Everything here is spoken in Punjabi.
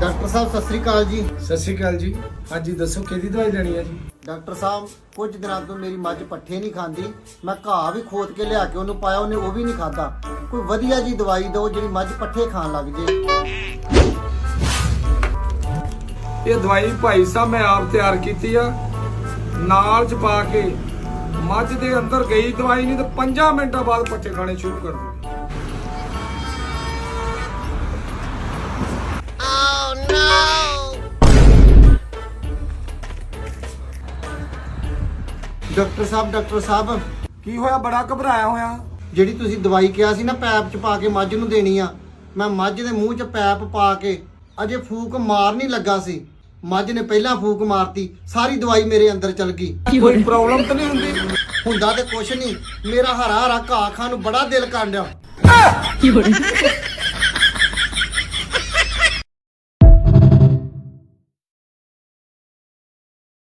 ਡਾਕਟਰ ਸਾਹਿਬ ਸਤਿ ਸ੍ਰੀ ਅਕਾਲ ਜੀ। ਸਤਿ ਸ਼੍ਰੀ ਅਕਾਲ ਜੀ। ਹਾਂਜੀ ਦੱਸੋ ਕਿਹਦੀ ਦਵਾਈ ਲੈਣੀ ਹੈ ਜੀ? ਡਾਕਟਰ ਸਾਹਿਬ ਕੁਝ ਦਿਨਾਂ ਤੋਂ ਮੇਰੀ ਮੱਝ ਪੱਠੇ ਨਹੀਂ ਖਾਂਦੀ। ਮੈਂ ਘਾਹ ਵੀ ਖੋਦ ਕੇ ਲਿਆ ਕੇ ਉਹਨੂੰ ਪਾਇਆ ਉਹਨੇ ਉਹ ਵੀ ਨਹੀਂ ਖਾਦਾ ਕੋਈ ਵਧੀਆ ਜੀ ਦਵਾਈ ਦਿਓ ਜਿਹੜੀ ਮੱਝ ਪੱਠੇ ਖਾਣ ਲੱਗ ਜੇ। ਇਹ ਦਵਾਈ ਭਾਈ ਸਾਹਿਬ ਮੈਂ ਆਪ ਤਿਆਰ ਕੀਤੀ ਆ। ਨਾਲ ਚ ਪਾ ਕੇ ਮੱਝ ਦੇ ਅੰਦਰ ਗਈ ਦਵਾਈ ਨਹੀਂ ਤਾਂ 5 ਮਿੰਟਾਂ ਬਾਅਦ ਪੱਠੇ ਖਾਣੇ ਸ਼ੁਰੂ ਕਰ ਦਿੰਦੀ। ਡਾਕਟਰ ਸਾਹਿਬ ਡਾਕਟਰ ਸਾਹਿਬ ਕੀ ਹੋਇਆ? ਬੜਾ ਘਬਰਾਇਆ ਹੋਇਆ। ਜਿਹੜੀ ਤੁਸੀਂ ਦਵਾਈ ਕਿਹਾ ਸੀ ਨਾ ਪੈਪ ਚ ਪਾ ਕੇ ਮੱਝ ਨੂੰ ਦੇਣੀ ਆ ਮੈਂ ਮੱਝ ਦੇ ਮੂੰਹ ਚ ਪੈਪ ਪਾ ਕੇ ਅਜੇ ਫੂਕ ਮਾਰ ਨਹੀਂ ਲੱਗਾ ਸੀ। ਮੱਝ ਨੇ ਪਹਿਲਾਂ ਫੂਕ ਮਾਰਤੀ ਸਾਰੀ ਦਵਾਈ ਮੇਰੇ ਅੰਦਰ ਚਲ ਗਈ। ਕੋਈ ਪ੍ਰੋਬਲਮ ਤਾਂ ਨਹੀਂ ਹੁੰਦੀ? ਹੁੰਦਾ ਤੇ ਕੁਛ ਨਹੀਂ। ਮੇਰਾ ਹਰਾ ਹਰਾ ਘਾਹ ਖਾਣ ਨੂੰ ਬੜਾ ਦਿਲ ਕਰਨ ਡਿਆ।